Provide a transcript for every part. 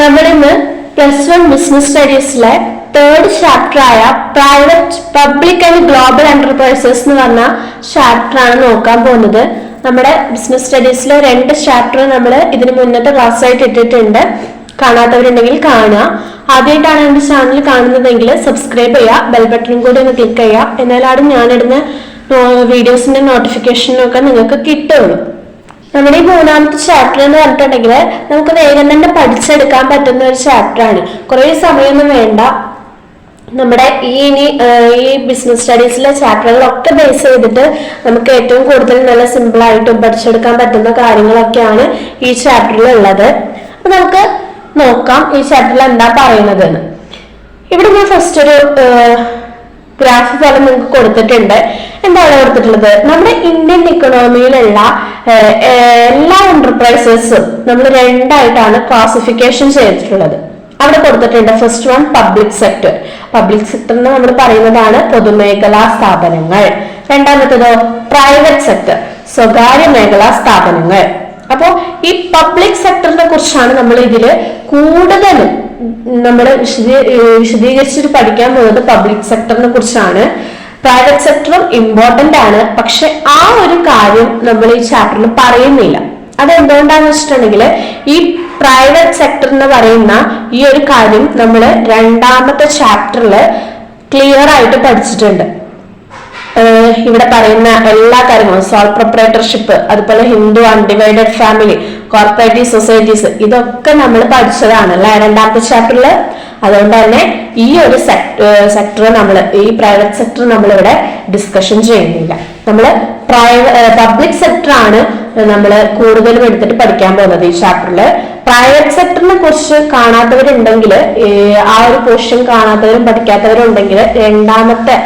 നമ്മളിന്ന് plus one business സ്റ്റഡീസിലെ third chapter ആയ private public and global enterprises എന്ന് പറഞ്ഞ ചാപ്റ്റർ ആണ് നോക്കാൻ പോകുന്നത്. നമ്മുടെ ബിസിനസ് സ്റ്റഡീസിലെ രണ്ട് ചാപ്റ്റർ നമ്മൾ ഇതിന് മുന്നത്തെ ക്ലാസ്സായിട്ട് ഇട്ടിട്ടുണ്ട്. കാണാത്തവരുണ്ടെങ്കിൽ കാണുക. ആദ്യമായിട്ടാണ് എന്റെ ചാനൽ കാണുന്നതെങ്കിൽ സബ്സ്ക്രൈബ് ചെയ്യുക ബെൽ ബട്ടണും കൂടി ഒന്ന് ക്ലിക്ക് ചെയ്യുക. എന്നാലാണ് ഞാനിടുന്ന വീഡിയോസിന്റെ നോട്ടിഫിക്കേഷനൊക്കെ നിങ്ങൾക്ക് കിട്ടുള്ളൂ. നമ്മുടെ ഈ മൂന്നാമത്തെ ചാപ്റ്റർ എന്ന് പറഞ്ഞിട്ടുണ്ടെങ്കിൽ നമുക്ക് വേഗം തന്നെ പഠിച്ചെടുക്കാൻ പറ്റുന്ന ഒരു ചാപ്റ്റർ ആണ്. കുറേ സമയമൊന്നും വേണ്ട. നമ്മുടെ ഈ ഇനി ഈ ബിസിനസ് സ്റ്റഡീസിലെ ചാപ്റ്ററുകളൊക്കെ ബേസ് ചെയ്തിട്ട് നമുക്ക് ഏറ്റവും കൂടുതൽ നല്ല സിമ്പിൾ ആയിട്ടും പഠിച്ചെടുക്കാൻ പറ്റുന്ന കാര്യങ്ങളൊക്കെയാണ് ഈ ചാപ്റ്ററിൽ ഉള്ളത്. അപ്പൊ നമുക്ക് നോക്കാം ഈ ചാപ്റ്ററിൽ എന്താ പറയുന്നത് ഇവിടെ ഞാൻ ഫസ്റ്റ് ഒരു ഗ്രാഫ് ഫലം നിങ്ങൾക്ക് കൊടുത്തിട്ടുണ്ട്. എന്താണ് കൊടുത്തിട്ടുള്ളത്? നമ്മുടെ ഇന്ത്യൻ ഇക്കണോമിയിലുള്ള എല്ലാ എന്റർപ്രൈസസും നമ്മൾ രണ്ടായിട്ടാണ് ക്ലാസിഫിക്കേഷൻ ചെയ്തിട്ടുള്ളത്. അവിടെ കൊടുത്തിട്ടുണ്ട് first one public sector public sector എന്ന് നമ്മൾ പറയുന്നതാണ് പൊതുമേഖലാ സ്ഥാപനങ്ങൾ. രണ്ടാമത്തേതോ പ്രൈവറ്റ് സെക്ടർ സ്വകാര്യ മേഖലാ സ്ഥാപനങ്ങൾ. അപ്പോ ഈ പബ്ലിക് സെക്ടറിനെ കുറിച്ചാണ് നമ്മൾ ഇതിൽ കൂടുതലും നമ്മൾ വിശദീകരിച്ചിട്ട് പഠിക്കാൻ പോകുന്നത് പബ്ലിക് സെക്ടറിനെ കുറിച്ചാണ്. പ്രൈവറ്റ് സെക്ടറും ഇമ്പോർട്ടന്റ് ആണ്. പക്ഷെ ആ ഒരു കാര്യം നമ്മൾ ഈ ചാപ്റ്ററിൽ പറയുന്നില്ല. അത് എന്തുകൊണ്ടാന്ന് വെച്ചിട്ടുണ്ടെങ്കിൽ ഈ പ്രൈവറ്റ് സെക്ടർ എന്ന് പറയുന്ന ഈ ഒരു കാര്യം നമ്മൾ രണ്ടാമത്തെ ചാപ്റ്ററിൽ ക്ലിയർ ആയിട്ട് പഠിച്ചിട്ടുണ്ട്. ഇവിടെ പറയുന്ന എല്ലാ കാര്യങ്ങളും സോൾ പ്രൊപ്പറേറ്റർഷിപ്പ് അതുപോലെ Hindu undivided family cooperative societies ഇതൊക്കെ നമ്മൾ പഠിച്ചതാണ് അല്ലെ രണ്ടാമത്തെ ചാപ്റ്ററിൽ അതുകൊണ്ട് തന്നെ ഈ ഒരു സെക്ടർ നമ്മൾ ഈ പ്രൈവറ്റ് സെക്ടർ നമ്മൾ ഇവിടെ ഡിസ്കഷൻ ചെയ്യുന്നില്ല നമ്മൾ പബ്ലിക് സെക്ടർ ആണ് നമ്മൾ കൂടുതലും എടുത്തിട്ട് പഠിക്കാൻ പോകുന്നത് ഈ ചാപ്റ്ററിൽ പ്രൈവറ്റ് സെക്ടറിനെ കുറിച്ച് കാണാത്തവരുണ്ടെങ്കിൽ ആ ഒരു പോർഷൻ കാണാത്തവരും പഠിക്കാത്തവരും ഉണ്ടെങ്കിൽ രണ്ടാമത്തെ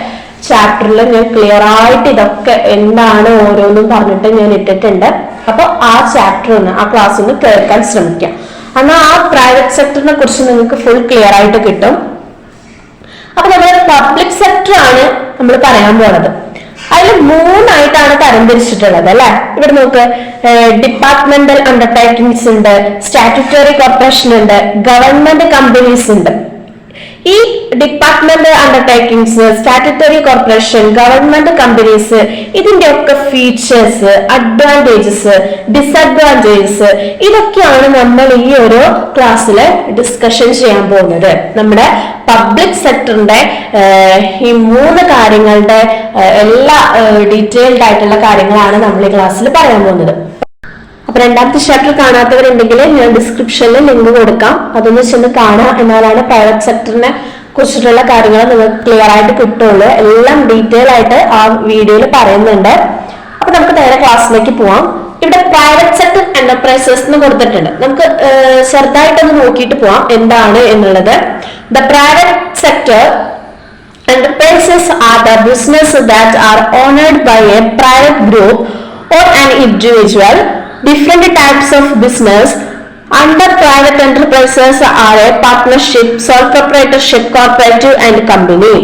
ചാപ്റ്ററിൽ ഞാൻ ക്ലിയർ ആയിട്ട് ഇതൊക്കെ എന്താണ് ഓരോന്നും പറഞ്ഞിട്ട് ഞാൻ ഇട്ടിട്ടുണ്ട്. അപ്പൊ ആ ചാപ്റ്റർ ഒന്ന് ആ ക്ലാസ് ഒന്ന് കേൾക്കാൻ ശ്രമിക്കാം. എന്നാൽ ആ പ്രൈവറ്റ് സെക്ടറിനെ കുറിച്ച് നിങ്ങൾക്ക് ഫുൾ ക്ലിയർ ആയിട്ട് കിട്ടും. അപ്പൊ നമ്മൾ പബ്ലിക് സെക്ടർ ആണ് നമ്മൾ പറയാൻ പോണത്. അതിൽ മൂന്നായിട്ടാണ് തരംതിരിച്ചിട്ടുള്ളത് അല്ലെ? ഇവിടെ നോക്ക് ഡിപ്പാർട്ട്മെന്റൽ അണ്ടർടേക്കിങ്സ് ഉണ്ട് സ്റ്റാറ്റുറ്ററി കോർപ്പറേഷൻ ഉണ്ട് ഗവൺമെന്റ് കമ്പനീസ് ഉണ്ട്. ഈ department undertakings statutory corporation government companies ഇതിന്റെ ഒക്കെ ഫീച്ചേഴ്സ് അഡ്വാന്റേജസ് ഡിസഡ്വാന്റേജസ് ഇതൊക്കെയാണ് നമ്മൾ ഈ ഒരു ക്ലാസ്സിൽ ഡിസ്കഷൻ ചെയ്യാൻ പോകുന്നത്. നമ്മുടെ പബ്ലിക് സെക്ടറിന്റെ ഈ മൂന്ന് കാര്യങ്ങളുടെ എല്ലാ ഡീറ്റെയിൽഡ് ആയിട്ടുള്ള കാര്യങ്ങളാണ് നമ്മൾ ഈ ക്ലാസ്സിൽ പറയാൻ പോകുന്നത്. അപ്പൊ രണ്ടാമത്തെ ചാപ്റ്റർ കാണാത്തവരുണ്ടെങ്കിൽ ഞാൻ ഡിസ്ക്രിപ്ഷനിൽ ലിങ്ക് കൊടുക്കാം. അതൊന്ന് ചെന്ന് കാണാം എന്നാലാണ് പ്രൈവറ്റ് സെക്ടറിനെ കുറിച്ചിട്ടുള്ള കാര്യങ്ങൾ നിങ്ങൾക്ക് ക്ലിയർ ആയിട്ട് കിട്ടുള്ളൂ. എല്ലാം ഡീറ്റെയിൽ ആയിട്ട് ആ വീഡിയോയിൽ പറയുന്നുണ്ട്. അപ്പൊ നമുക്ക് നേരെ ക്ലാസ്സിലേക്ക് പോവാം. ഇവിടെ പ്രൈവറ്റ് സെക്ടർ എന്റർപ്രൈസസ് എന്ന് കൊടുത്തിട്ടുണ്ട്. നമുക്ക് ചെറുതായിട്ടൊന്ന് നോക്കിയിട്ട് പോവാം എന്താണ് എന്നുള്ളത്. The private sector enterprises are the business that are owned by a private group or an individual. Different types of business. Under private enterprises are a partnership, sole proprietorship, cooperative and company.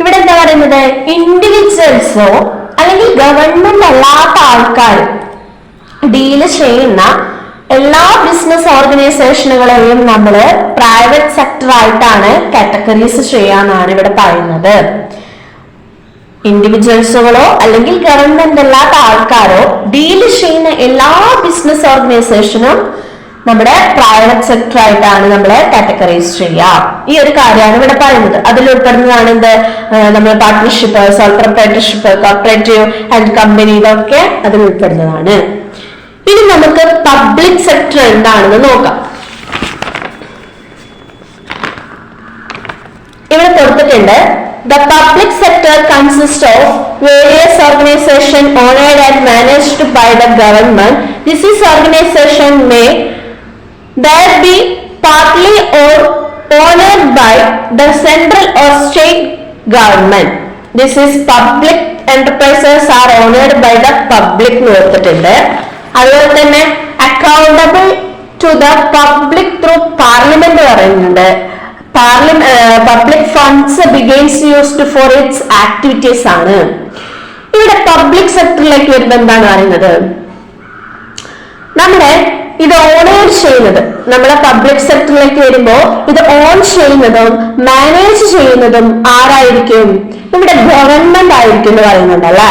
ഇവിടെ എന്താ പറയുന്നത്? ഇൻഡിവിജ്വൽസോ അല്ലെങ്കിൽ government അല്ലാത്ത ആൾക്കാർ deal ചെയ്യുന്ന എല്ലാ business ഓർഗനൈസേഷനുകളെയും നമ്മൾ പ്രൈവറ്റ് സെക്ടർ ആയിട്ടാണ് കാറ്റഗറീസ് ചെയ്യാന്നാണ് ഇവിടെ പറയുന്നത്. ഇൻഡിവിജ്വൽസുകളോ അല്ലെങ്കിൽ ഗവൺമെന്റ് അല്ലാത്ത ആൾക്കാരോ ഡീൽ ചെയ്യുന്ന എല്ലാ ബിസിനസ് ഓർഗനൈസേഷനും നമ്മുടെ പ്രൈവറ്റ് സെക്ടർ ആയിട്ടാണ് നമ്മളെ കാറ്റഗറൈസ് ചെയ്യുക. ഈ ഒരു കാര്യമാണ് ഇവിടെ പറയുന്നത്. അതിൽ ഉൾപ്പെടുന്നതാണ് എന്ത്? നമ്മുടെ partnership sole proprietorship cooperative and company ഇതൊക്കെ അതിൽ ഉൾപ്പെടുന്നതാണ്. ഇനി നമുക്ക് പബ്ലിക് സെക്ടർ എന്താണെന്ന് നോക്കാം. ഇവിടെ കൊടുത്തിട്ടുണ്ട് the public sector consist of various organisation owned and managed by the government this is organisation may either be partly or owned by the central or state government this is public enterprises are owned by the public എന്ന് കൊടുത്തിട്ടുണ്ട് അതുപോലെ തന്നെ accountable to the public through parliament പറയുന്നുണ്ട് public funds begins used for its activities ആണ്. ഇവിടെ public സെക്ടറിലേക്ക് വരുമ്പോൾ എന്താണ് പറയുന്നത്? നമ്മുടെ ഇത് ഓൺ ചെയ്യുന്നത് നമ്മളെ പബ്ലിക് സെക്ടറിലേക്ക് വരുമ്പോ ഇത് ഓൺ ചെയ്യുന്നതും മാനേജ് ചെയ്യുന്നതും ആരായിരിക്കും? ഇവിടെ ഗവൺമെന്റ് ആയിരിക്കും എന്ന് പറയുന്നുണ്ട് അല്ലെ?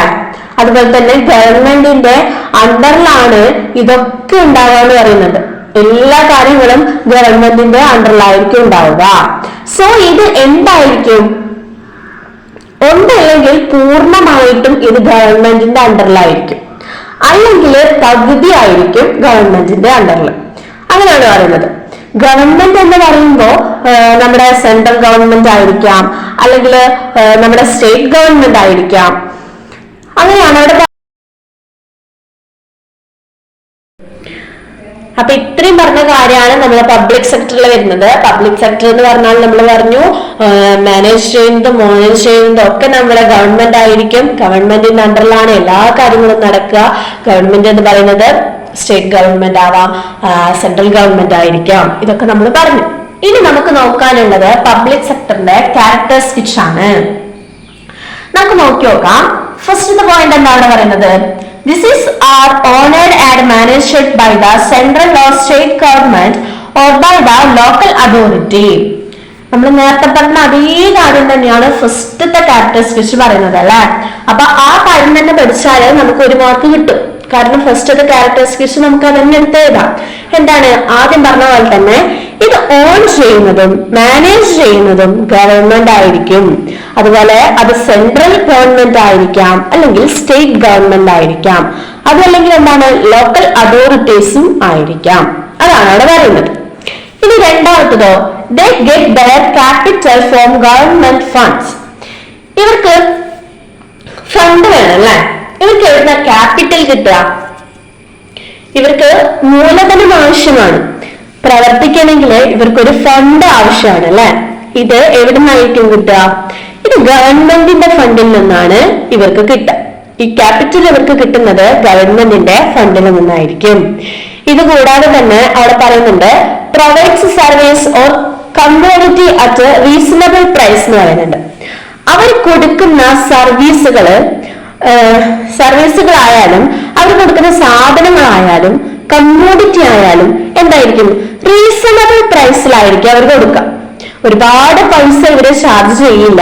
അതുപോലെ തന്നെ ഗവൺമെന്റിന്റെ അണ്ടറിലാണ് ഇതൊക്കെ ഉണ്ടാവുക എന്ന് പറയുന്നുണ്ട് എല്ലാ കാര്യങ്ങളും ഗവൺമെന്റിന്റെ അണ്ടറിലായിരിക്കും ഉണ്ടാവുക. സോ ഇത് എന്തായിരിക്കും? ഒന്നല്ലെങ്കിൽ പൂർണമായിട്ടും ഇത് ഗവൺമെന്റിന്റെ അണ്ടറിലായിരിക്കും. അല്ലെങ്കിൽ പകുതി ആയിരിക്കും ഗവൺമെന്റിന്റെ അണ്ടറിൽ. അങ്ങനെയാണ് പറയുന്നത്. ഗവൺമെന്റ് എന്ന് പറയുമ്പോൾ നമ്മുടെ സെൻട്രൽ ഗവൺമെന്റ് ആയിരിക്കാം അല്ലെങ്കിൽ നമ്മുടെ സ്റ്റേറ്റ് ഗവൺമെന്റ് ആയിരിക്കാം. അങ്ങനെയാണ് അവിടെ അപ്പൊ ഇത്രയും പറഞ്ഞ കാര്യമാണ് നമ്മുടെ പബ്ലിക് സെക്ടറിൽ വരുന്നത്. പബ്ലിക് സെക്ടർ എന്ന് പറഞ്ഞാൽ നമ്മൾ പറഞ്ഞു മാനേജ് ചെയ്യുന്നതും മോണേജ് ചെയ്യുന്നതും ഒക്കെ നമ്മുടെ ഗവൺമെന്റ് ആയിരിക്കും. ഗവൺമെന്റിന്റെ അണ്ടറിലാണ് എല്ലാ കാര്യങ്ങളും നടക്കുക. ഗവൺമെന്റ് എന്ന് പറയുന്നത് സ്റ്റേറ്റ് ഗവൺമെന്റ് ആവാം സെൻട്രൽ ഗവൺമെന്റ് ആയിരിക്കാം. ഇതൊക്കെ നമ്മൾ പറഞ്ഞു. ഇനി നമുക്ക് നോക്കാനുള്ളത് പബ്ലിക് സെക്ടറിന്റെ ക്യാരക്ടറിസ്റ്റിക്സ് ആണ്. നമുക്ക് നോക്കി നോക്കാം. ഫസ്റ്റ് പോയിന്റ് എന്താണ് പറയുന്നത്? Is are owned and managed by the central or state government or by the local authority നമ്മൾ നേരത്തെ പറഞ്ഞ അതേ കാര്യം തന്നെയാണ് ഫസ്റ്റത്തെ ക്യാരക്ടറിസ്റ്റിക്സ് പറയുന്നത് അല്ലെ? അപ്പൊ ആ കാര്യം തന്നെ പഠിച്ചാൽ നമുക്ക് ഒരു മാർക്ക് കിട്ടും. കാരണം ഫസ്റ്റത്തെ ക്യാരക്ടറിസ്റ്റിക്സ് നമുക്ക് അതന്നെ എടുത്ത് എഴുതാം. എന്താണ്? ആദ്യം പറഞ്ഞ പോലെ തന്നെ ഇത് ഓൺ ചെയ്യുന്നതും മാനേജ് ചെയ്യുന്നതും ഗവൺമെന്റ് ആയിരിക്കും. അതുപോലെ അത് സെൻട്രൽ ഗവൺമെന്റ് ആയിരിക്കാം അല്ലെങ്കിൽ സ്റ്റേറ്റ് ഗവൺമെന്റ് ആയിരിക്കാം. അതല്ലെങ്കിൽ എന്താണ്? ലോക്കൽ അതോറിറ്റീസും ആയിരിക്കാം. അതാണ് അവിടെ പറയുന്നത്. ഇനി രണ്ടാമത്തതോ they get capital from government funds ഇവർക്ക് ഫണ്ട് വേണം അല്ലേ? ഇവർക്ക് എവിടുന്ന ക്യാപിറ്റൽ കിട്ടുക? ഇവർക്ക് മൂലധനം ആവശ്യമാണ്. പ്രവർത്തിക്കണമെങ്കിൽ ഇവർക്കൊരു ഫണ്ട് ആവശ്യമാണ് അല്ലെ? ഇത് എവിടെ നിന്നായിരിക്കും കിട്ടുക? ഇത് ഗവൺമെന്റിന്റെ ഫണ്ടിൽ നിന്നാണ് ഇവർക്ക് കിട്ടുക. ഈ ക്യാപിറ്റൽ ഇവർക്ക് കിട്ടുന്നത് ഗവൺമെന്റിന്റെ ഫണ്ടിൽ നിന്നായിരിക്കും. ഇത് കൂടാതെ തന്നെ അവിടെ പറയുന്നുണ്ട് provides service or community at reasonable price എന്ന് പറയുന്നുണ്ട്. അവർ കൊടുക്കുന്ന സർവീസുകൾ സർവീസുകളായാലും അവർ കൊടുക്കുന്ന സാധനങ്ങളായാലും കമ്മോഡിറ്റി ആയാലും എന്തായിരിക്കും? റീസണബിൾ പ്രൈസിലായിരിക്കും അവർ കൊടുക്കുക. ഒരുപാട് പൈസ ഇവർ ചാർജ് ചെയ്യില്ല.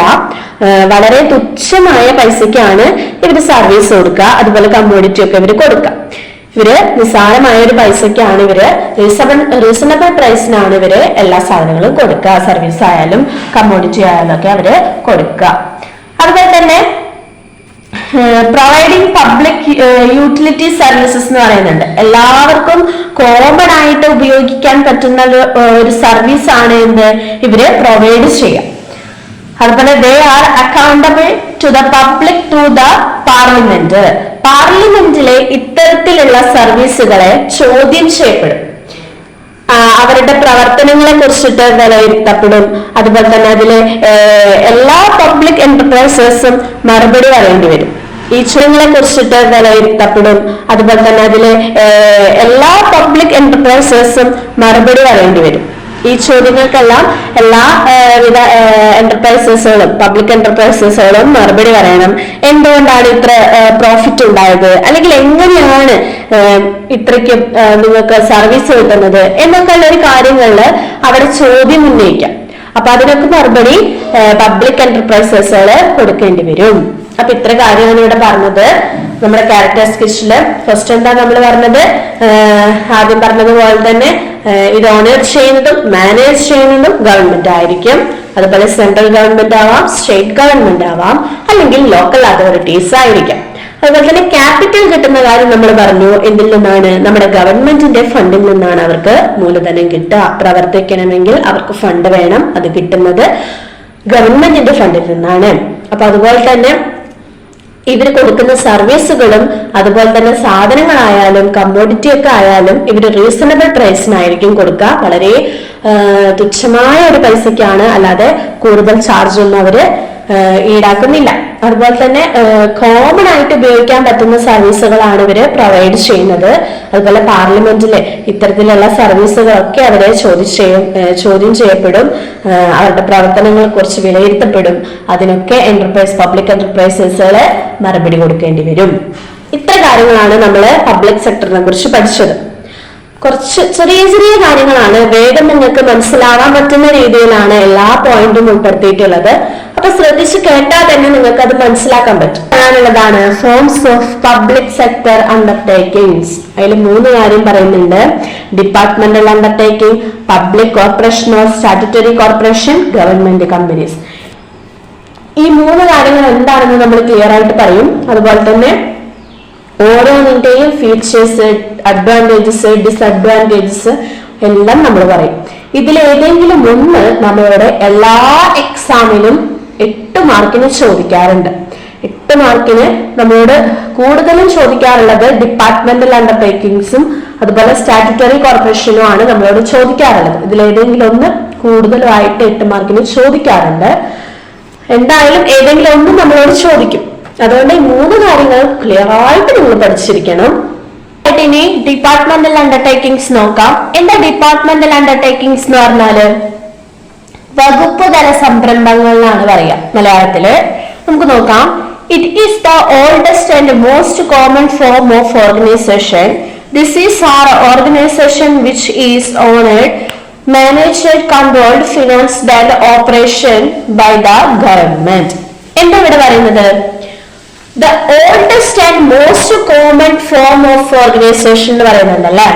വളരെ തുച്ഛമായ പൈസക്കാണ് ഇവർ സർവീസ് കൊടുക്കുക. അതുപോലെ കമ്മോഡിറ്റി ഒക്കെ ഇവർ കൊടുക്കുക. ഇവർ നിസ്സാരമായ ഒരു പൈസക്കാണ് ഇവർ റീസണബിൾ റീസണബിൾ പ്രൈസിനാണ് ഇവർ എല്ലാ സാധനങ്ങളും കൊടുക്കുക. സർവീസ് ആയാലും കമ്മോഡിറ്റി ആയാലും ഒക്കെ അവർ കൊടുക്കുക. അതുപോലെ തന്നെ പ്രൊവൈഡിങ് പബ്ലിക് യൂട്ടിലിറ്റി സർവീസസ് എന്ന് പറയുന്നുണ്ട്. എല്ലാവർക്കും കോമൺ ആയിട്ട് ഉപയോഗിക്കാൻ പറ്റുന്ന ഒരു സർവീസ് ആണ് എന്ത് ഇവർ പ്രൊവൈഡ് ചെയ്യാം. അതുപോലെ they are accountable to the public to the parliament പാർലമെന്റിലെ ഇത്തരത്തിലുള്ള സർവീസുകളെ ചോദ്യം ചെയ്യപ്പെടും. അവരുടെ പ്രവർത്തനങ്ങളെ കുറിച്ചിട്ട് വിലയിരുത്തപ്പെടും. അതുപോലെ തന്നെ അതിലെ എല്ലാ പബ്ലിക് എന്റർപ്രൈസസും മറുപടി പറയേണ്ടി വരും. ഈ ചോദ്യങ്ങളെ കുറിച്ചിട്ട് വിലയിരുത്തപ്പെടും. അതുപോലെ തന്നെ അതിലെ എല്ലാ പബ്ലിക് എന്റർപ്രൈസസും മറുപടി പറയേണ്ടി വരും. ഈ ചോദ്യങ്ങൾക്കെല്ലാം എല്ലാ വിധ എന്റർപ്രൈസസുകളും പബ്ലിക് എന്റർപ്രൈസസുകളും മറുപടി പറയണം. എന്തുകൊണ്ടാണ് ഇത്ര പ്രോഫിറ്റ് ഉണ്ടായത്? അല്ലെങ്കിൽ എങ്ങനെയാണ് ഇത്രയ്ക്ക് നിങ്ങൾക്ക് സർവീസ് കിട്ടുന്നത്? എന്നൊക്കെ ഉള്ള ഒരു കാര്യങ്ങളിൽ അവിടെ ചോദ്യം ഉന്നയിക്കാം. അപ്പൊ അതിനൊക്കെ മറുപടി പബ്ലിക് എന്റർപ്രൈസസുകൾ കൊടുക്കേണ്ടി വരും. അപ്പൊ ഇത്ര കാര്യമാണ് ഇവിടെ പറഞ്ഞത്. നമ്മുടെ ക്യാരക്ടർ സ്കിച്ചിൽ ഫസ്റ്റ് എന്താ നമ്മൾ പറഞ്ഞത്? ആദ്യം പറഞ്ഞതുപോലെ തന്നെ ഇത് ഓണർ ചെയ്യുന്നതും മാനേജ് ചെയ്യുന്നതും ഗവൺമെന്റ് ആയിരിക്കും. അതുപോലെ സെൻട്രൽ ഗവൺമെന്റ് ആവാം സ്റ്റേറ്റ് ഗവൺമെന്റ് ആവാം അല്ലെങ്കിൽ ലോക്കൽ അതോറിറ്റീസ് ആയിരിക്കാം. അതുപോലെ തന്നെ ക്യാപിറ്റൽ കിട്ടുന്ന കാര്യം നമ്മൾ പറഞ്ഞു എന്തിൽ നിന്നാണ്? നമ്മുടെ ഗവൺമെന്റിന്റെ ഫണ്ടിൽ നിന്നാണ് അവർക്ക് മൂലധനം കിട്ടുക. പ്രവർത്തിക്കണമെങ്കിൽ അവർക്ക് ഫണ്ട് വേണം അത് കിട്ടുന്നത് ഗവൺമെന്റിന്റെ ഫണ്ടിൽ നിന്നാണ്. അപ്പൊ അതുപോലെ തന്നെ ഇവർ കൊടുക്കുന്ന സർവീസുകളും അതുപോലെ തന്നെ സാധനങ്ങളായാലും കമ്മോഡിറ്റി ഒക്കെ ആയാലും ഇവർ റീസണബിൾ പ്രൈസിനായിരിക്കും കൊടുക്കുക. വളരെ തുച്ഛമായ ഒരു പൈസയ്ക്കാണ് അല്ലാതെ കൂടുതൽ ചാർജ് ഒന്നും അവർ ഈടാക്കുന്നില്ല. അതുപോലെ തന്നെ കോമൺ ആയിട്ട് ഉപയോഗിക്കാൻ പറ്റുന്ന സർവീസുകളാണ് ഇവർ പ്രൊവൈഡ് ചെയ്യുന്നത്. അതുപോലെ പാർലമെന്റിലെ ഇത്തരത്തിലുള്ള സർവീസുകളൊക്കെ അവരെ ചോദ്യം ചെയ്യും ചോദ്യം ചെയ്യപ്പെടും. അവരുടെ പ്രവർത്തനങ്ങളെ കുറിച്ച് വിലയിരുത്തപ്പെടും. അതിനൊക്കെ എന്റർപ്രൈസ് പബ്ലിക് എന്റർപ്രൈസസുകളെ മറുപടി കൊടുക്കേണ്ടി വരും. ഇത്ര കാര്യങ്ങളാണ് നമ്മൾ പബ്ലിക് സെക്ടറിനെ കുറിച്ച് പഠിച്ചത്. കുറച്ച് ചെറിയ ചെറിയ കാര്യങ്ങളാണ്. വേഗം നിങ്ങൾക്ക് മനസ്സിലാവാൻ പറ്റുന്ന രീതിയിലാണ് എല്ലാ പോയിന്റും ഉൾപ്പെടുത്തിയിട്ടുള്ളത്. അപ്പൊ ശ്രദ്ധിച്ച് കേട്ടാൽ തന്നെ നിങ്ങൾക്ക് അത് മനസ്സിലാക്കാൻ പറ്റും. പറയാനുള്ളതാണ് forms of public sector undertakings അതിൽ മൂന്ന് കാര്യം പറയുന്നുണ്ട്. Departmental undertaking public corporation of statutory corporation government companies ഈ മൂന്ന് കാര്യങ്ങൾ എന്താണെന്ന് നമ്മൾ ക്ലിയർ ആയിട്ട് പറയും. അതുപോലെ തന്നെ ഓരോന്നിന്റെയും ഫീച്ചേഴ്സ് അഡ്വാന്റേജസ് ഡിസഡ്വാന്റേജസ് എല്ലാം നമ്മൾ പറയും. ഇതിൽ ഏതെങ്കിലും ഒന്ന് നമ്മളുടെ എല്ലാ എക്സാമിനും എട്ട് മാർക്കിന് ചോദിക്കാറുണ്ട്. എട്ട് മാർക്കിന് നമ്മളോട് കൂടുതലും ചോദിക്കാറുള്ളത് ഡിപ്പാർട്ട്മെന്റൽ അണ്ടർടേക്കിങ്സും അതുപോലെ സ്റ്റാറ്റുറ്ററി കോർപ്പറേഷനും ആണ് നമ്മളോട് ചോദിക്കാറുള്ളത്. ഇതിൽ ഏതെങ്കിലും ഒന്ന് കൂടുതലായിട്ട് എട്ട് മാർക്കിന് ചോദിക്കാറുണ്ട്. എന്തായാലും ഏതെങ്കിലും ഒന്ന് നമ്മളോട് ചോദിക്കും. അതുകൊണ്ട് ഈ മൂന്ന് കാര്യങ്ങൾ ക്ലിയർ ആയിട്ട് നിങ്ങൾ പഠിച്ചിരിക്കണം. ഇനി ഡിപ്പാർട്ട്മെന്റൽ അണ്ടർടേക്കിങ്സ് നോക്കാം. എന്താ ഡിപ്പാർട്ട്മെന്റൽ അണ്ടർടേക്കിങ്സ് എന്ന് പറഞ്ഞാൽ? വകുപ്പ് തല സംരംഭങ്ങൾ എന്നാണ് പറയുക. മലയാളത്തിൽ. നമുക്ക് നോക്കാം. It is the oldest and most common form of organisation this is are organisation which is owned managed controlled financed and operation by the government എന്താ ഇവിടെ പറയുന്നത്? The oldest and most common form of organisation എന്ന് പറയുന്നുണ്ടല്ലേ?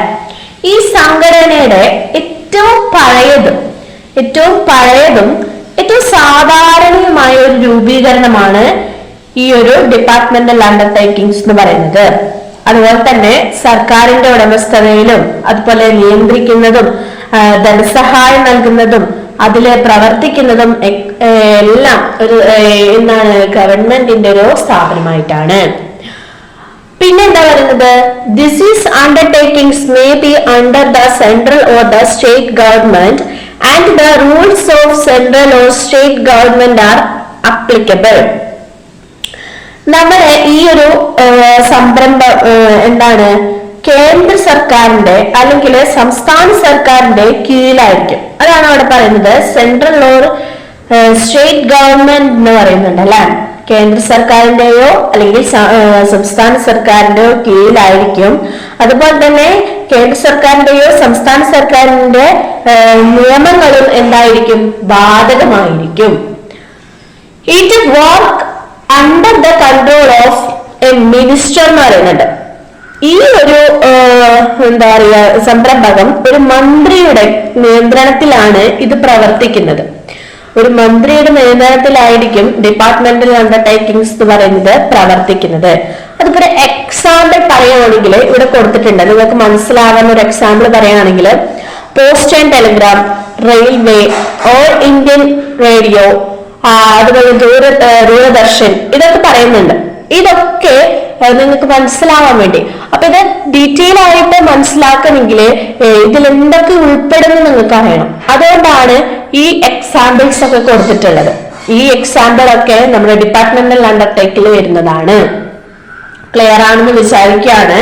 ഈ സംഘടനയുടെ ഏറ്റവും പഴയതും ഏറ്റവും പഴയതും ഏറ്റവും സാധാരണയുമായ ഒരു രൂപീകരണമാണ് ഈ ഒരു ഡിപ്പാർട്ട്മെന്റൽ അണ്ടർടേക്കിംഗ്സ് എന്ന് പറയുന്നത്. അതുപോലെ തന്നെ സർക്കാരിന്റെ ഉടമസ്ഥതയിലും അതുപോലെ നിയന്ത്രിക്കുന്നതും ധനസഹായം നൽകുന്നതും അതിൽ പ്രവർത്തിക്കുന്നതും എല്ലാം ഒരു എന്താണ് ഗവൺമെന്റിന്റെ ഒരു സ്ഥാപനമായിട്ടാണ്. പിന്നെന്താ പറയുന്നത്? This is undertakings may be under the central or the state government and the rules of central or state government are applicable. നമ്മുടെ ഈ ഒരു സംരംഭം എന്താണ്? കേന്ദ്ര സർക്കാരിന്റെ അല്ലെങ്കിൽ സംസ്ഥാന സർക്കാരിന്റെ കീഴിലായിരിക്കും. അതാണ് അവിടെ പറയുന്നത്. സെൻട്രൽ ഓർ സ്റ്റേറ്റ് ഗവൺമെന്റ് എന്ന് പറയുന്നുണ്ട് അല്ലെ? കേന്ദ്ര സർക്കാരിന്റെയോ അല്ലെങ്കിൽ സംസ്ഥാന സർക്കാരിന്റെയോ കീഴിലായിരിക്കും. അതുപോലെ തന്നെ കേന്ദ്ര സർക്കാരിന്റെയോ സംസ്ഥാന സർക്കാരിന്റെ നിയമങ്ങളും എന്തായിരിക്കും? ബാധകമായിരിക്കും. It work under the control of a minister എന്ന് പറയുന്നുണ്ട്. ഈ ഒരു എന്താ പറയുക സംരംഭകം ഒരു മന്ത്രിയുടെ നിയന്ത്രണത്തിലാണ് ഇത് പ്രവർത്തിക്കുന്നത്. ഒരു മന്ത്രിയുടെ നിയന്ത്രണത്തിലായിരിക്കും ഡിപ്പാർട്ട്മെന്റൽ അണ്ടർടേക്കിംഗ്സ് എന്ന് പറയുന്നത് പ്രവർത്തിക്കുന്നത്. അതുപോലെ എക്സാമ്പിൾ പറയുകയാണെങ്കിൽ ഇവിടെ കൊടുത്തിട്ടുണ്ട്. നിങ്ങൾക്ക് മനസ്സിലാകുന്ന ഒരു എക്സാമ്പിൾ പറയുകയാണെങ്കിൽ post and telegram railway All Indian radio അതുപോലെ ദൂര ദൂരദർശൻ ഇതൊക്കെ പറയുന്നുണ്ട്. ഇതൊക്കെ നിങ്ങൾക്ക് മനസ്സിലാവാൻ വേണ്ടി. അപ്പൊ ഇത് ഡീറ്റെയിൽ ആയിട്ട് മനസ്സിലാക്കണമെങ്കിൽ ഇതിൽ എന്തൊക്കെ ഉൾപ്പെടുന്നു നിങ്ങൾക്ക് അറിയണം. അതുകൊണ്ടാണ് ഈ എക്സാമ്പിൾസ് ഒക്കെ കൊടുത്തിട്ടുള്ളത്. ഈ എക്സാമ്പിൾ ഒക്കെ നമ്മുടെ ഡിപ്പാർട്ട്മെന്റൽ അണ്ടർടേക്കിൽ വരുന്നതാണ്. ക്ലിയർ ആണെന്ന് വിചാരിക്കുകയാണ്.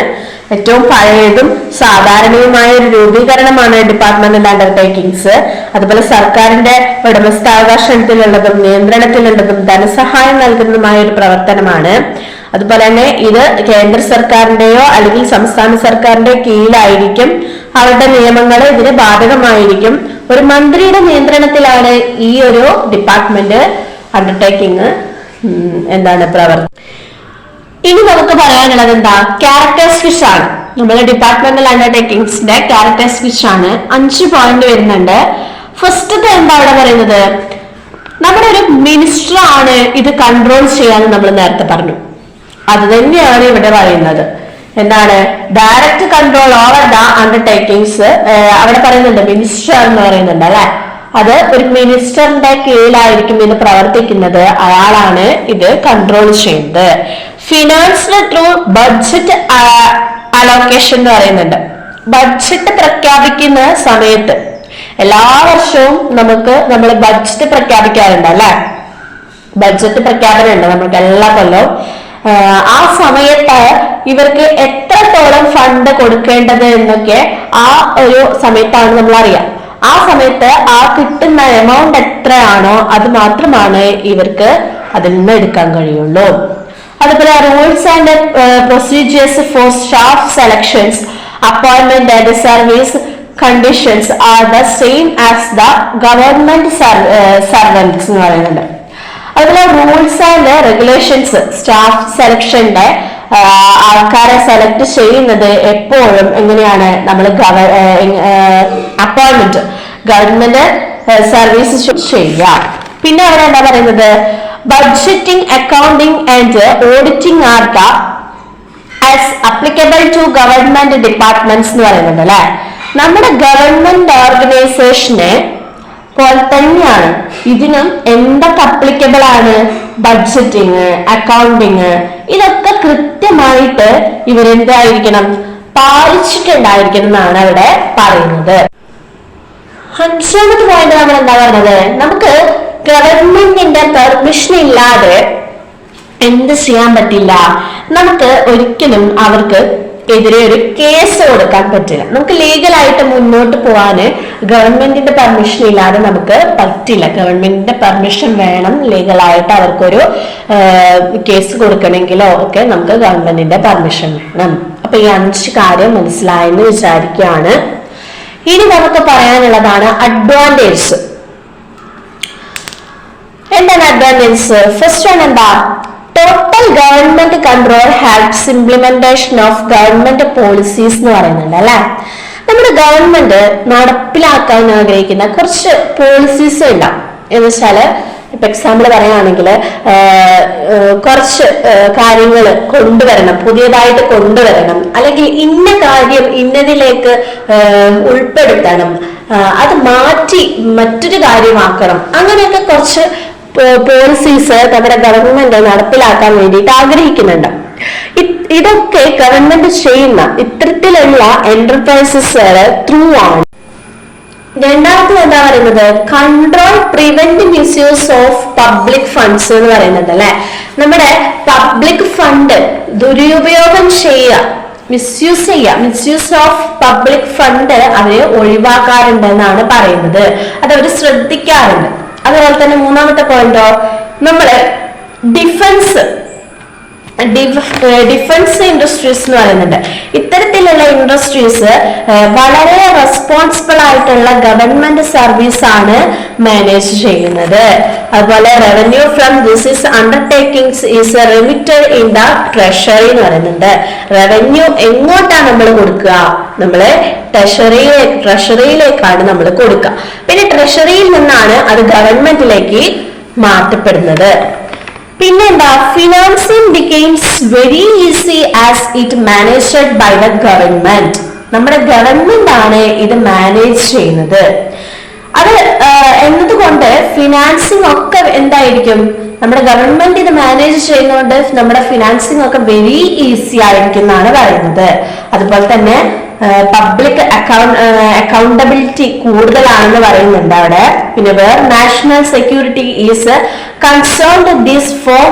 ഏറ്റവും പഴയതും സാധാരണയുമായ ഒരു രൂപീകരണമാണ് ഡിപ്പാർട്ട്മെന്റൽ അണ്ടർടേക്കിങ്സ് അതുപോലെ സർക്കാരിന്റെ ഉടമസ്ഥാവകാശത്തിലുള്ളതും നിയന്ത്രണത്തിലുള്ളതും ധനസഹായം നൽകുന്നതുമായ ഒരു പ്രവർത്തനമാണ്. അതുപോലെ തന്നെ ഇത് കേന്ദ്ര സർക്കാരിന്റെയോ അല്ലെങ്കിൽ സംസ്ഥാന സർക്കാരിന്റെ കീഴിലായിരിക്കും അവരുടെ നിയമങ്ങൾ ഇതിന് ബാധകമായിരിക്കും. ഒരു മന്ത്രിയുടെ നിയന്ത്രണത്തിലാണ് ഈ ഒരു ഡിപ്പാർട്ട്മെന്റ് അണ്ടർടേക്കിംഗ് എന്താണ് പ്രവർത്തനം ഇനി നമുക്ക് പറയാനുള്ളത് എന്താ? ക്യാരക്ടേഴ്സ് ഫിഷ് ആണ്. നമ്മുടെ ഡിപ്പാർട്ട്മെന്റൽ അണ്ടർടേക്കിംഗ്സിന്റെ ക്യാരക്ടേഴ്സ് ഫിഷ് ആണ്. അഞ്ച് പോയിന്റ് വരുന്നുണ്ട്. ഫസ്റ്റത്തെ എന്താ അവിടെ പറയുന്നത്? നമ്മുടെ ഒരു മിനിസ്റ്റർ ആണ് ഇത് കൺട്രോൾ ചെയ്യാന്ന് നമ്മൾ നേരത്തെ പറഞ്ഞു. അത് തന്നെയാണ് ഇവിടെ പറയുന്നത്. എന്താണ്? Direct control over the undertakings അവിടെ പറയുന്നുണ്ട് മിനിസ്റ്റർ എന്ന് പറയുന്നുണ്ട് അല്ലെ? അത് ഒരു മിനിസ്റ്ററിന്റെ കീഴിലായിരിക്കും ഇത് പ്രവർത്തിക്കുന്നത്. അയാളാണ് ഇത് കൺട്രോൾ ചെയ്യുന്നത്. ഫിനാൻസിന് ത്രൂ ബഡ്ജറ്റ് അലോക്കേഷൻ എന്ന് പറയുന്നുണ്ട്. ബഡ്ജറ്റ് പ്രഖ്യാപിക്കുന്ന സമയത്ത് എല്ലാ വർഷവും നമുക്ക് നമ്മൾ ബഡ്ജറ്റ് പ്രഖ്യാപിക്കാറുണ്ട് അല്ലെ? ബഡ്ജറ്റ് പ്രഖ്യാപനം ഉണ്ട് നമുക്ക് എല്ലാ കൊല്ലവും. ആ സമയത്ത് ഇവർക്ക് എത്രത്തോളം ഫണ്ട് കൊടുക്കേണ്ടത് എന്നൊക്കെ ആ ഒരു സമയത്താണ് നമ്മൾ അറിയാം ആ സമയത്ത് ആ കിട്ടുന്ന എമൗണ്ട് എത്രയാണോ അത് മാത്രമാണ് ഇവർക്ക് അതിൽ നിന്ന് എടുക്കാൻ കഴിയുള്ളൂ. അതുപോലെ rules and procedures for staff selections appointment service conditions are the same as the government servants എന്ന് പറയുന്നുണ്ട്. അതുപോലെ റൂൾസ് ആൻഡ് റെഗുലേഷൻസ് സ്റ്റാഫ് സെലക്ഷന്റെ ആൾക്കാരെ സെലക്ട് ചെയ്യുന്നത് എപ്പോഴും എങ്ങനെയാണ് നമ്മൾ അപ്പോയിന്റ്മെന്റ് ഗവൺമെന്റ് സർവീസ് ചെയ്യുക പിന്നെ അവിടെ എന്താ പറയുന്നത്? Budgeting accounting and auditing are the as applicable to government departments എന്ന് പറയുന്നുണ്ട് അല്ലെ? നമ്മുടെ ഗവൺമെന്റ് ഓർഗനൈസേഷനെ പോലെ തന്നെയാണ് ഇതിനും എന്തൊക്കെ അപ്ലിക്കബിൾ ആണ്? ബഡ്ജറ്റിങ് അക്കൗണ്ടിങ് ഇതൊക്കെ കൃത്യമായിട്ട് ഇവരെന്തായിരിക്കണം? പാലിച്ചിട്ടുണ്ടായിരിക്കണം എന്നാണ് അവിടെ പറയുന്നത്. അഞ്ചാമത്തെ പോയിന്റ് നമ്മൾ എന്താ പറയുന്നത് നമുക്ക് ഗവൺമെന്റിന്റെ പെർമിഷൻ ഇല്ലാതെ എന്ത് ചെയ്യാൻ പറ്റില്ല? നമുക്ക് ഒരിക്കലും അവർക്ക് എതിരെ ഒരു കേസ് കൊടുക്കാൻ പറ്റില്ല. നമുക്ക് ലീഗലായിട്ട് മുന്നോട്ട് പോകാന് ഗവൺമെന്റിന്റെ പെർമിഷൻ ഇല്ലാതെ നമുക്ക് പറ്റില്ല. ഗവൺമെന്റിന്റെ പെർമിഷൻ വേണം ലീഗലായിട്ട് അവർക്കൊരു കേസ് കൊടുക്കണമെങ്കിലോ ഒക്കെ നമുക്ക് ഗവൺമെന്റിന്റെ പെർമിഷൻ വേണം. അപ്പൊ ഈ അഞ്ച് കാര്യം മനസ്സിലായെന്ന് വിചാരിക്കുകയാണ്. ഇനി നമുക്ക് പറയാനുള്ളതാണ് അഡ്വാന്റേജ് എന്താണ് അഡ്വാന്റേജ് ഫസ്റ്റ് വൺ എന്താ? Total government control helps implementation of government policies എന്ന് പറയുന്നുണ്ട് അല്ലെ? നമ്മുടെ ഗവൺമെന്റ് നടപ്പിലാക്കാൻ ആഗ്രഹിക്കുന്ന കുറച്ച് പോളിസീസ് ഉണ്ടാവും എന്ന് വെച്ചാൽ ഇപ്പൊ എക്സാമ്പിൾ പറയുകയാണെങ്കിൽ കുറച്ച് കാര്യങ്ങൾ കൊണ്ടുവരണം പുതിയതായിട്ട് കൊണ്ടുവരണം. അല്ലെങ്കിൽ ഇന്ന കാര്യം ഇന്നതിലേക്ക് ഉൾപ്പെടുത്തണം. അത് മാറ്റി മറ്റൊരു കാര്യമാക്കണം. അങ്ങനെയൊക്കെ കുറച്ച് പോളിസീസ് നമ്മുടെ ഗവൺമെന്റ് നടപ്പിലാക്കാൻ വേണ്ടിയിട്ട് ആഗ്രഹിക്കുന്നുണ്ട്. ഇതൊക്കെ ഗവൺമെന്റ് ചെയ്യുന്ന ഇത്തരത്തിലുള്ള എന്റർപ്രൈസസ് ത്രൂ ആണ്. രണ്ടാമത് എന്താ പറയുന്നത്? Control prevent misuse of public funds എന്ന് പറയുന്നത് അല്ലെ? നമ്മുടെ പബ്ലിക് ഫണ്ട് ദുരുപയോഗം ചെയ്യുക മിസ്യൂസ് ചെയ്യുക മിസ്യൂസ് ഓഫ് പബ്ലിക് ഫണ്ട് അവരെ ഒഴിവാക്കാറുണ്ട് എന്നാണ് പറയുന്നത്. അത് അവർ ശ്രദ്ധിക്കാറുണ്ട്. അതുപോലെ തന്നെ മൂന്നാമത്തെ പോയിന്റോ നമ്മൾ ഡിഫൻസ് ഡിഫൻസ് ഇൻഡസ്ട്രീസ് എന്ന് പറയുന്നുണ്ട്. ഇത്തരത്തിലുള്ള ഇൻഡസ്ട്രീസ് വളരെ റെസ്പോൺസിബിൾ ആയിട്ടുള്ള ഗവൺമെന്റ് സർവീസ് ആണ് മാനേജ് ചെയ്യുന്നത്. അതുപോലെ revenue from this is undertakings is remitted in the treasury എന്ന് പറയുന്നുണ്ട്. റവന്യൂ എങ്ങോട്ടാണ് നമ്മൾ കൊടുക്കുക? നമ്മൾ ട്രഷറിയിലെ ട്രഷറിയിലേക്കാണ് നമ്മൾ കൊടുക്കുക. പിന്നെ ട്രഷറിയിൽ നിന്നാണ് അത് ഗവൺമെന്റിലേക്ക് മാറ്റപ്പെടുന്നത്. പിന്നെന്താ financing becomes very easy as it managed by the government നമ്മുടെ ഗവൺമെന്റ് ആണ് ഇത് മാനേജ് ചെയ്യുന്നത്. അത് എന്നതുകൊണ്ട് ഫിനാൻസിങ് ഒക്കെ എന്തായിരിക്കും? നമ്മുടെ ഗവൺമെന്റ് ഇത് മാനേജ് ചെയ്യുന്നതുകൊണ്ട് നമ്മുടെ ഫിനാൻസിങ് ഒക്കെ വെരി ഈസി ആയിരിക്കും എന്നാണ് പറയുന്നത്. അതുപോലെ തന്നെ പബ്ലിക് അക്കൗണ്ട് അക്കൗണ്ടബിലിറ്റി കൂടുതലാണെന്ന് പറയുന്നുണ്ട് അവിടെ. പിന്നെ where national security is concerned this for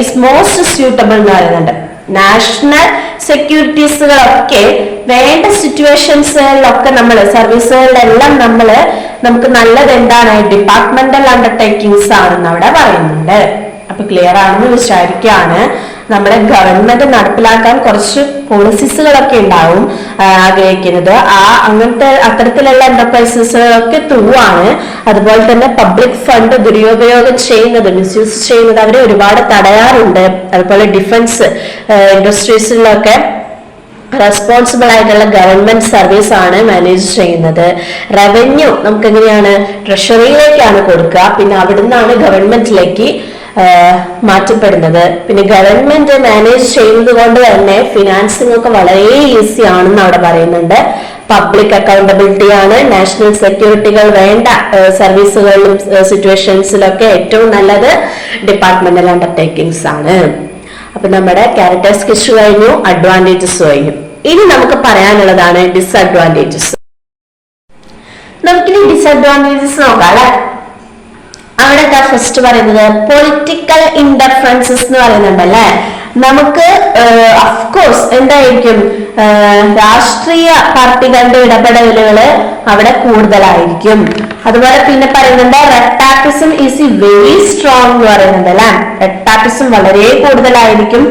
is most suitable എന്ന് പറയുന്നുണ്ട്. നാഷണൽ സെക്യൂരിറ്റീസുകളൊക്കെ വേണ്ട സിറ്റുവേഷൻസുകളിലൊക്കെ നമ്മൾ സർവീസുകളിലെല്ലാം നമ്മൾ നമുക്ക് നല്ലത് എന്താണ്? ഡിപ്പാർട്ട്മെന്റൽ അണ്ടർടേക്കിങ്സ് ആണെന്ന് അവിടെ പറയുന്നുണ്ട്. അപ്പൊ ക്ലിയർ ആണെന്ന് വിചാരിക്കുകയാണ് നമ്മുടെ ഗവൺമെന്റ് നടപ്പിലാക്കാൻ കുറച്ച് പോളിസീസുകളൊക്കെ ഉണ്ടാവും ആഗ്രഹിക്കുന്നത്. ആ അങ്ങനത്തെ അത്തരത്തിലുള്ള എന്റർപ്രൈസസുകളൊക്കെ തൂവാണ് അതുപോലെ തന്നെ പബ്ലിക് ഫണ്ട് ദുരുപയോഗം ചെയ്യുന്നത് മിസ്യൂസ് ചെയ്യുന്നത് അവരെ ഒരുപാട് തടയാറുണ്ട്. അതുപോലെ ഡിഫൻസ് ഇൻഡസ്ട്രീസിലൊക്കെ റെസ്പോൺസിബിൾ ആയിട്ടുള്ള ഗവൺമെന്റ് സർവീസ് ആണ് മാനേജ് ചെയ്യുന്നത്. റവന്യൂ നമുക്ക് എങ്ങനെയാണ് ട്രഷറിയിലേക്കാണ് കൊടുക്കുക. പിന്നെ അവിടുന്നാണ് ഗവൺമെന്റിലേക്ക് മാറ്റപ്പെടുന്നത്. പിന്നെ ഗവൺമെന്റ് മാനേജ് ചെയ്യുന്നത് കൊണ്ട് തന്നെ ഫിനാൻസിംഗ് ഒക്കെ വളരെ ഈസി ആണെന്ന് അവിടെ പറയുന്നുണ്ട്. പബ്ലിക് അക്കൗണ്ടബിലിറ്റി ആണ്. നാഷണൽ സെക്യൂരിറ്റികൾ വേണ്ട സർവീസുകളിലും സിറ്റുവേഷൻസിലൊക്കെ ഏറ്റവും നല്ലത് ഡിപ്പാർട്ട്മെന്റൽ അണ്ടർടേക്കിംഗ്സ് ആണ്. അപ്പൊ നമ്മുടെ ക്യാരക്ടേഴ്സ് കിഷ് കഴിഞ്ഞു അഡ്വാന്റേജസ് കഴിഞ്ഞു. ഇനി നമുക്ക് പറയാനുള്ളതാണ് ഡിസ്അഡ്വാന്റേജസ് നമുക്കിനി ഡിസ്അഡ്വാന്റേജസ് നോക്കാം അവിടെ എന്താ ഫസ്റ്റ് പറയുന്നത്? പൊളിറ്റിക്കൽ ഇന്റർഫറൻസസ് എന്ന് പറയുന്നുണ്ട് അല്ലെ നമുക്ക് അഫ്കോഴ്സ് എന്തായിരിക്കും? രാഷ്ട്രീയ പാർട്ടികളുടെ ഇടപെടലുകൾ അവിടെ കൂടുതലായിരിക്കും. അതുപോലെ പിന്നെ പറയുന്നുണ്ട് redtapism is a very strong എന്ന് പറയുന്നുണ്ട് അല്ലെ? റെട്ടാപ്പിസം വളരെ കൂടുതലായിരിക്കും.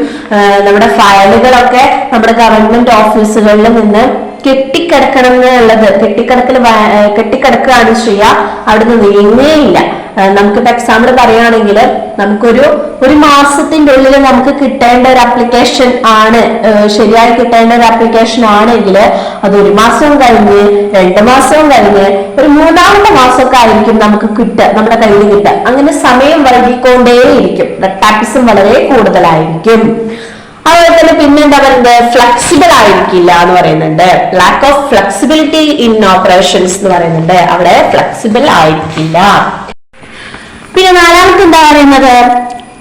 നമ്മുടെ ഫയലുകളൊക്കെ നമ്മുടെ ഗവൺമെന്റ് ഓഫീസുകളിൽ നിന്ന് കെട്ടിക്കിടക്കണം എന്നുള്ളത് കെട്ടിക്കിടക്കൽ കെട്ടിക്കിടക്കുകയാണ് ചെയ്യുക. അവിടുന്ന് നീങ്ങേയില്ല ഏഹ് നമുക്കിപ്പോ എക്സാമ്പിൾ പറയുകയാണെങ്കിൽ നമുക്കൊരു ഒരു മാസത്തിന്റെ ഉള്ളിൽ നമുക്ക് കിട്ടേണ്ട ഒരു അപ്ലിക്കേഷൻ ആണ് ശരിയായി കിട്ടേണ്ട ഒരു അപ്ലിക്കേഷൻ ആണെങ്കിൽ അത് ഒരു മാസം കഴിഞ്ഞ് രണ്ട് മാസവും കഴിഞ്ഞ് ഒരു മൂന്നാമത്തെ മാസമൊക്കെ ആയിരിക്കും നമുക്ക് കിട്ടുക നമ്മുടെ കയ്യിൽ കിട്ടുക. അങ്ങനെ സമയം വൈകിക്കൊണ്ടേയിരിക്കും. റെട്ടാപ്പിസം വളരെ കൂടുതലായിരിക്കും. അതുപോലെ തന്നെ പിന്നെ എന്താ പറയുന്നത്? ഫ്ലെക്സിബിൾ ആയിരിക്കില്ല എന്ന് പറയുന്നുണ്ട്. Lack of flexibility in operations എന്ന് പറയുന്നുണ്ട്. അവിടെ ഫ്ലെക്സിബിൾ ആയിരിക്കില്ല. പിന്നെ നാലാമത്തെ എന്താ പറയുന്നത്?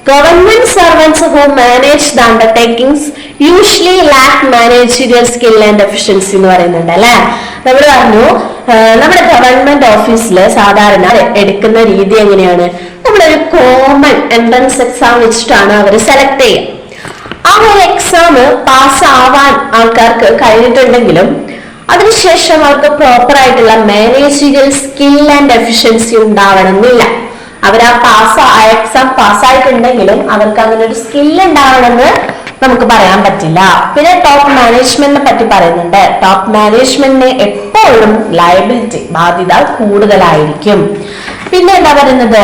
Government servants who manage the undertakings usually lack managerial skill and efficiency എന്ന് പറയുന്നുണ്ട് അല്ലെ? നമ്മൾ പറഞ്ഞു നമ്മുടെ ഗവൺമെന്റ് ഓഫീസിൽ സാധാരണ എടുക്കുന്ന രീതി എങ്ങനെയാണ്? നമ്മളൊരു കോമൺ എൻട്രൻസ് എക്സാം വെച്ചിട്ടാണ് അവർ സെലക്ട് ചെയ്യുക. ആ ഒരു എക്സാം പാസ് ആവാൻ ആൾക്കാർക്ക് കഴിഞ്ഞിട്ടുണ്ടെങ്കിലും അതിനുശേഷം അവർക്ക് പ്രോപ്പർ ആയിട്ടുള്ള മാനേജീരിയൽ സ്കിൽ ആൻഡ് എഫിഷ്യൻസി ഉണ്ടാവണമെന്നില്ല. അവർ ആ പാസ് എക്സാം പാസ്സായിട്ടുണ്ടെങ്കിലും അവർക്ക് അങ്ങനെ ഒരു സ്കിൽ ഉണ്ടാവണമെന്ന് നമുക്ക് പറയാൻ പറ്റില്ല. പിന്നെ ടോപ്പ് മാനേജ്മെന്റിനെ പറ്റി പറയുന്നുണ്ട്. ടോപ്പ് മാനേജ്മെന്റിന് എപ്പോഴും ലയബിലിറ്റി ബാധ്യത കൂടുതലായിരിക്കും. പിന്നെ എന്താ പറയുന്നത്?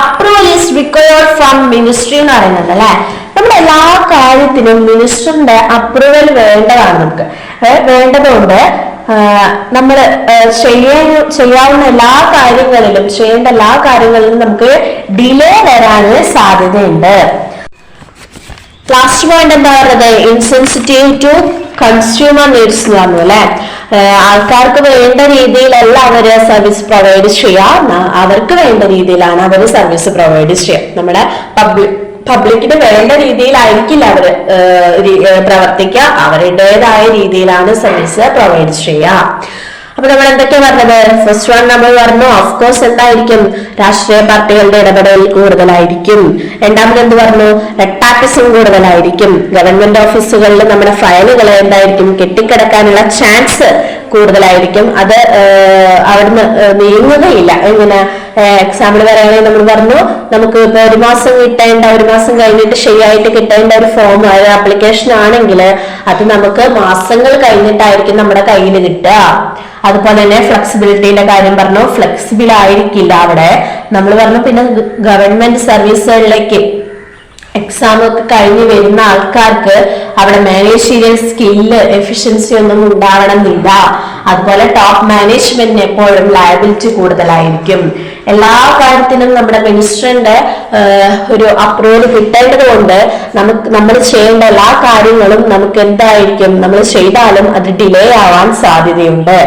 Approval is required from ministry എന്ന് പറയുന്നത് അല്ലെ? നമ്മുടെ എല്ലാ കാര്യത്തിനും മിനിസ്റ്ററിന്റെ അപ്രൂവൽ വേണ്ടതാണ് നമുക്ക്. വേണ്ടതുകൊണ്ട് നമ്മൾ ചെയ്യാൻ ചെയ്യാവുന്ന എല്ലാ കാര്യങ്ങളിലും ചെയ്യേണ്ട എല്ലാ കാര്യങ്ങളിലും നമുക്ക് ഡിലേ വരാനുള്ള സാധ്യതയുണ്ട്. ലാസ്റ്റ് പോയിന്റ് എന്താ പറയുന്നത് ഇൻസെൻസിറ്റീവ് ടു കൺസ്യൂമർ നീഡ്സ് എന്ന് പറഞ്ഞു അല്ലെ? ആൾക്കാർക്ക് വേണ്ട രീതിയിലല്ല അവർ സർവീസ് പ്രൊവൈഡ് ചെയ്യുക അവർക്ക് വേണ്ട രീതിയിലാണ് അവർ സർവീസ് പ്രൊവൈഡ് ചെയ്യുക നമ്മുടെ പബ്ലിക് പബ്ലിക്കിന് വേണ്ട രീതിയിലായിരിക്കില്ല അവർ പ്രവർത്തിക്കുക. അവരുടേതായ രീതിയിലാണ് സർവീസ് പ്രൊവൈഡ് ചെയ്യുക. അപ്പൊ നമ്മൾ എന്തൊക്കെ പറഞ്ഞത്? ഫസ്റ്റ് വൺ നമ്മൾ പറഞ്ഞു ഓഫ് കോഴ്സ് എന്തായിരിക്കും? രാഷ്ട്രീയ പാർട്ടികളുടെ ഇടപെടൽ കൂടുതലായിരിക്കും. രണ്ടാമത് എന്ത് പറഞ്ഞു? റെട്ടാപ്പിസം കൂടുതലായിരിക്കും. ഗവൺമെന്റ് ഓഫീസുകളിൽ നമ്മുടെ ഫയലുകൾ എന്തായിരിക്കും? കെട്ടിക്കിടക്കാനുള്ള ചാൻസ് കൂടുതലായിരിക്കും. അത് അവിടുന്ന് നീങ്ങുകയില്ല. എങ്ങനെ എക്സാമ്പിൾ പറയുകയാണെങ്കിൽ നമ്മൾ പറഞ്ഞു നമുക്ക് ഇപ്പൊ ഒരു മാസം കിട്ടേണ്ട ഒരു മാസം കഴിഞ്ഞിട്ട് ശരിയായിട്ട് കിട്ടേണ്ട ഒരു ഫോം ഒരു ആപ്ലിക്കേഷൻ ആണെങ്കിൽ അത് നമുക്ക് മാസങ്ങൾ കഴിഞ്ഞിട്ടായിരിക്കും നമ്മുടെ കയ്യിൽ കിട്ടുക. അതുപോലെ തന്നെ ഫ്ലെക്സിബിലിറ്റിയുടെ കാര്യം പറഞ്ഞു. ഫ്ലെക്സിബിൾ ആയിരിക്കില്ല അവിടെ. നമ്മൾ പറഞ്ഞു പിന്നെ ഗവൺമെന്റ് സർവീസുകളിലേക്ക് എക്സാം ഒക്കെ കഴിഞ്ഞ് വരുന്ന ആൾക്കാർക്ക് അവിടെ മാനേജീരിയൽ സ്കില്ല് എഫിഷ്യൻസി ഒന്നും ഉണ്ടാവണമെന്നില്ല. അതുപോലെ ടോപ്പ് മാനേജ്മെന്റിന് എപ്പോഴും ലയബിലിറ്റി കൂടുതലായിരിക്കും. എല്ലാ കാര്യത്തിനും നമ്മുടെ മിനിസ്റ്ററിന്റെ ഒരു അപ്രൂവൽ കിട്ടേണ്ടത് കൊണ്ട് നമുക്ക് നമ്മൾ ചെയ്യേണ്ട എല്ലാ കാര്യങ്ങളും നമുക്ക് എന്തായിരിക്കും നമ്മൾ ചെയ്താലും അത് ഡിലേ ആവാൻ സാധ്യതയുണ്ട്.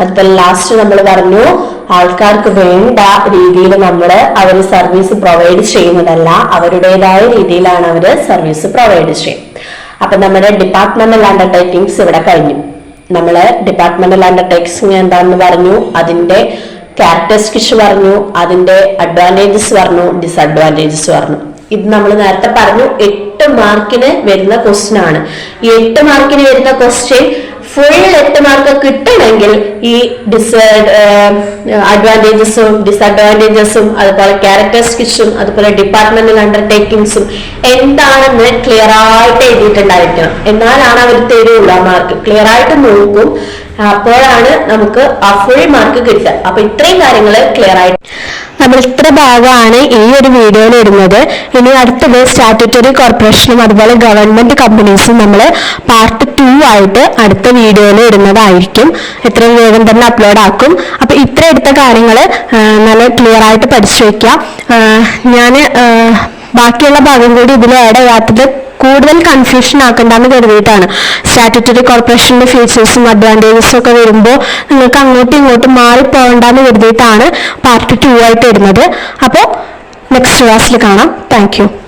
അതുപോലെ ലാസ്റ്റ് നമ്മൾ പറഞ്ഞു ആൾക്കാർക്ക് വേണ്ട രീതിയിൽ നമ്മൾ അവർ സർവീസ് പ്രൊവൈഡ് ചെയ്യുന്നതല്ല. അവരുടേതായ രീതിയിലാണ് അവർ സർവീസ് പ്രൊവൈഡ് ചെയ്യും അപ്പൊ നമ്മുടെ ഡിപ്പാർട്ട്മെന്റൽ അണ്ടർടേക്കിങ്സ് ഇവിടെ കഴിഞ്ഞു. നമ്മൾ ഡിപ്പാർട്ട്മെന്റൽ അണ്ടർടേക്കിംഗ് എന്താണെന്ന് പറഞ്ഞു. അതിന്റെ ക്യാരക്ടറിസ്റ്റിക്സ് പറഞ്ഞു. അതിന്റെ അഡ്വാന്റേജസ് പറഞ്ഞു. ഡിസഡ്വാന്റേജസ് പറഞ്ഞു. ഇത് നമ്മൾ നേരത്തെ പറഞ്ഞു എട്ട് മാർക്കിന് വരുന്ന ക്വസ്റ്റ്യൻ ആണ്. ഈ എട്ട് മാർക്കിന് വരുന്ന ക്വസ്റ്റ്യൻ ഫുൾ എട്ട് മാർക്ക് കിട്ടണമെങ്കിൽ ഈ ഡിസ് അഡ്വാന്റേജസും ഡിസഡ്വാന്റേജസും അതുപോലെ ക്യാരക്ടറിസ്റ്റിക്സും അതുപോലെ ഡിപ്പാർട്ട്മെന്റൽ അണ്ടർടേക്കിങ്സും എന്താണെന്ന് ക്ലിയർ ആയിട്ട് എഴുതിയിട്ടുണ്ടായിരിക്കണം. എന്നാലാണ് അവർ തരുള്ളൂ ആ മാർക്ക് ക്ലിയർ ആയിട്ട് നോക്കും. അപ്പോഴാണ് നമുക്ക് ആ ഫുൾ മാർക്ക് കിട്ടുക. അപ്പൊ ഇത്രയും കാര്യങ്ങൾ ക്ലിയർ ആയിട്ട് നമ്മൾ ഇത്ര ഭാഗമാണ് ഈ ഒരു വീഡിയോയിൽ ഇടുന്നത്. ഇനി അടുത്തത് സ്റ്റാറ്റ്യൂട്ടറി കോർപ്പറേഷനും അതുപോലെ ഗവൺമെന്റ് കമ്പനീസും നമ്മൾ പാർട്ട് ടു ആയിട്ട് അടുത്ത വീഡിയോയിൽ ഇടുന്നതായിരിക്കും. എത്രയും വേഗം തന്നെ അപ്ലോഡ് ആക്കും. അപ്പൊ ഇത്ര എടുത്ത കാര്യങ്ങൾ നല്ല ക്ലിയർ ആയിട്ട് പഠിച്ചു വയ്ക്കാം ഞാൻ ബാക്കിയുള്ള ഭാഗം കൂടി ഇതിൽ ആഡ് ചെയ്യാത്തത് കൂടുതൽ കൺഫ്യൂഷൻ ആക്കണ്ടെന്ന് കരുതിയിട്ടാണ്. സ്റ്റാറ്റ്യൂട്ടറി കോർപ്പറേഷന്റെ ഫീച്ചേഴ്സും അഡ്വാന്റേജസും ഒക്കെ വരുമ്പോൾ നിങ്ങൾക്ക് അങ്ങോട്ടും ഇങ്ങോട്ടും മാറിപ്പോകണ്ടെന്ന് കരുതിയിട്ടാണ് പാർട്ട് ടു ആയിട്ട് ഇടുന്നത് അപ്പോൾ നെക്സ്റ്റ് ക്ലാസ്സിൽ കാണാം. താങ്ക്